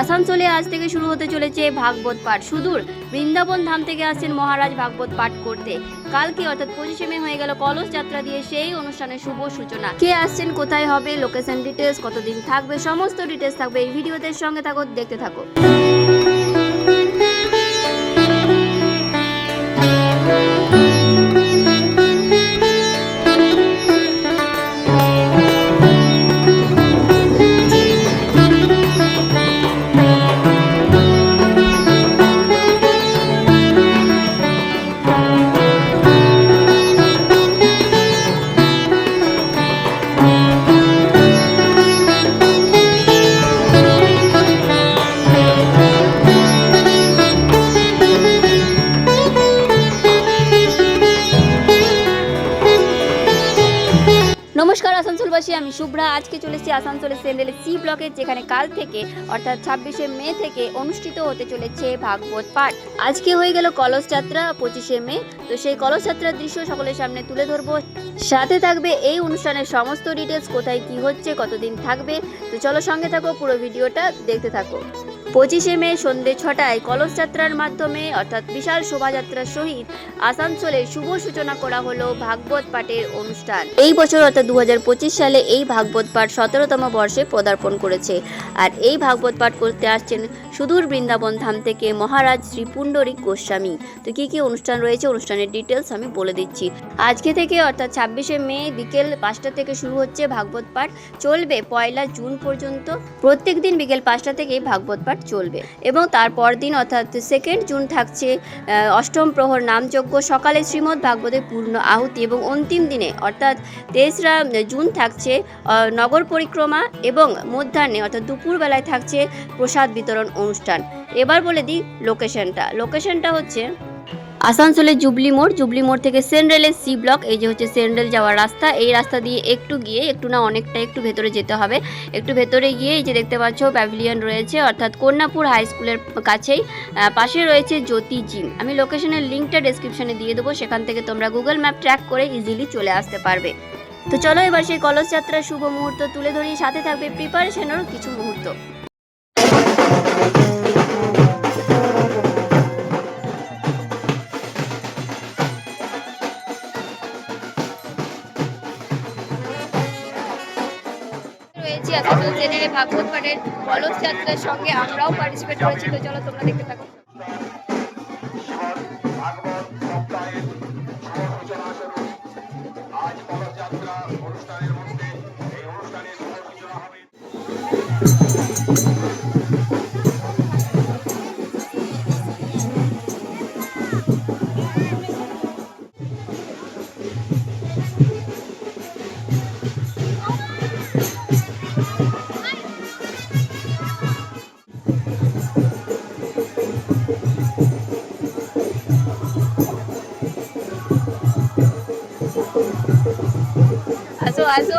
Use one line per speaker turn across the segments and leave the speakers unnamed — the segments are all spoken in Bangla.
আসানসোলে আজ থেকে শুরু হতে চলেছে ভাগবত পাঠ। সুদূর বৃন্দাবন ধাম থেকে আসছেন মহারাজ ভাগবত পাঠ করতে। কালকে অর্থাৎ পঁচিশে মে হয়ে গেল কলস যাত্রা দিয়ে সেই অনুষ্ঠানের শুভ সূচনা। কে আসছেন, কোথায় হবে, লোকেশন ডিটেলস কতদিন থাকবে, সমস্ত ডিটেলস থাকবে এই ভিডিওতে। সঙ্গে থাকো, দেখতে থাকো। আমি শুভ্রা। আজকে চলেছি আসানসোলের সেন্ডেলে সি ব্লকে যেখানে কাল থেকে, অর্থাৎ ছাব্বিশে মে থেকে অনুষ্ঠিত হতে চলেছে ভাগবত পাঠ। আজকে হয়ে গেল কলস যাত্রা পঁচিশে মে। তো সেই কলস যাত্রার দৃশ্য সকলের সামনে তুলে ধরবো। সাথে থাকবে এই অনুষ্ঠানের সমস্ত ডিটেলস কোথায় কি হচ্ছে, কতদিন থাকবে। তো চলো সঙ্গে থাকো, পুরো ভিডিওটা দেখতে থাকো। পঁচিশে মে সন্ধে ছটায় কলস যাত্রার মাধ্যমে, অর্থাৎ বিশাল শোভাযাত্রার সহিত আসানসোলে শুভ সূচনা করা হলো ভাগবত পাঠের অনুষ্ঠান। এই বছর, অর্থাৎ দু হাজার পঁচিশ সালে, এই ভাগবত পাঠ সতেরোতম বর্ষে পদার্পণ করেছে। আর এই ভাগবত পাঠ করতে আসছেন সুদূর বৃন্দাবন ধাম থেকে মহারাজ শ্রী পুণ্ডরিক গোস্বামী। তো কী কী অনুষ্ঠান রয়েছে? অনুষ্ঠানের ডিটেলস আমি বলে দিচ্ছি। আজকে থেকে, অর্থাৎ ছাব্বিশে মে বিকেল পাঁচটা থেকে শুরু হচ্ছে ভাগবত পাঠ। চলবে পয়লা জুন পর্যন্ত। প্রত্যেক দিন বিকেল পাঁচটা থেকে ভাগবত পাঠ চলবে। এবং তারপর দিন অর্থাৎ সেকেন্ড জুন থাকছে অষ্টম প্রহর নামযজ্ঞ। সকালে শ্রীমদ্ ভাগবতের পূর্ণ আহুতি এবং অন্তিম দিনে অর্থাৎ তেসরা জুন থাকছে নগর পরিক্রমা এবং মধ্যাহ্নে অর্থাৎ দুপুরবেলায় থাকছে প্রসাদ বিতরণ অনুষ্ঠান। এবার বলে দিই লোকেশনটা লোকেশনটা হচ্ছে আসানসোলের জুবলি মোড়। জুবলি মোড় থেকে সেন্ট্রেলের সি ব্লক, এই যে হচ্ছে সেন্ট্রেল যাওয়ার রাস্তা, এই রাস্তা দিয়ে একটু গিয়ে একটু না অনেকটা একটু ভেতরে যেতে হবে। একটু ভেতরে গিয়ে এই যে দেখতে পাচ্ছ প্যাভিলিয়ন রয়েছে, অর্থাৎ কন্যাপুর হাই স্কুলের কাছেই। পাশে রয়েছে জ্যোতি জিম আমি লোকেশনের লিঙ্কটা ডেসক্রিপশনে দিয়ে দেবো, সেখান থেকে তোমরা গুগল ম্যাপ ট্র্যাক করে ইজিলি চলে আসতে পারবে। তো চলো এবার সেই কলস যাত্রার শুভ মুহূর্ত তুলে ধরি, সাথে থাকবে প্রিপারেশনেরও কিছু মুহূর্ত। রয়েছি তো জেনে ভাগবত পাঠের কলস যাত্রার সঙ্গে আমরাও পার্টিসিপেট করেছি, তো চলো তোমরা দেখতে থাকো।
આસો આસો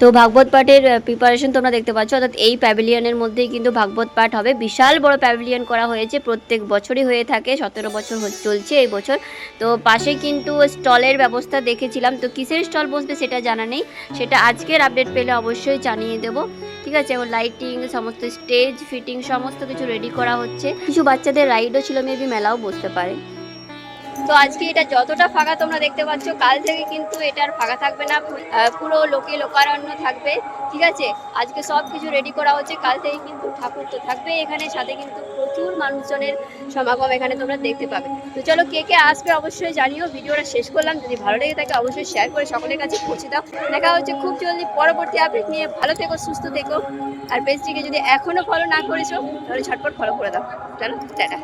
তো ভাগবত পাঠের প্রিপারেশন তোমরা দেখতে পাচ্ছ, অর্থাৎ এই প্যাভিলিয়নের মধ্যেই কিন্তু ভাগবত পাঠ হবে। বিশাল বড় প্যাভিলিয়ন করা হয়েছে, প্রত্যেক বছরই হয়ে থাকে, সতেরো বছর চলছে এই বছর। তো পাশে কিন্তু স্টলের ব্যবস্থা দেখেছিলাম। তো কিসের স্টল বসবে সেটা জানা নেই, সেটা আজকের আপডেট পেলে অবশ্যই জানিয়ে দেবো। ঠিক আছে, এবং লাইটিং সমস্ত স্টেজ ফিটিং সমস্ত কিছু রেডি করা হচ্ছে। কিছু বাচ্চাদের রাইডও ছিল মেবি মেলাও বসতে পারে। তো আজকে এটা যতটা ফাঁকা তোমরা দেখতে পাচ্ছ, কাল থেকে কিন্তু এটা ফাঁকা থাকবে না। পুরো লোকে লোকারণ্য থাকবে, ঠিক আছে? আজকে সব কিছু রেডি করা হচ্ছে, কাল থেকে কিন্তু ঠাকুর তো থাকবে এখানে, সাথে কিন্তু প্রচুর মানুষজনের সমাগম এখানে তোমরা দেখতে পাবে। তো চলো কে কে আসবে অবশ্যই জানিও, ভিডিওটা শেষ করলাম। যদি ভালো লেগে থাকে অবশ্যই শেয়ার করে সকলের কাছে পৌঁছে দাও। দেখা হচ্ছে খুব জলদি পরবর্তী আপডেট নিয়ে। ভালো থেকো, সুস্থ থেকো। আর পেজটিকে যদি এখনও ফলো না করেছ, তাহলে ঝটপট ফলো করে দাও। চলো, টাটা।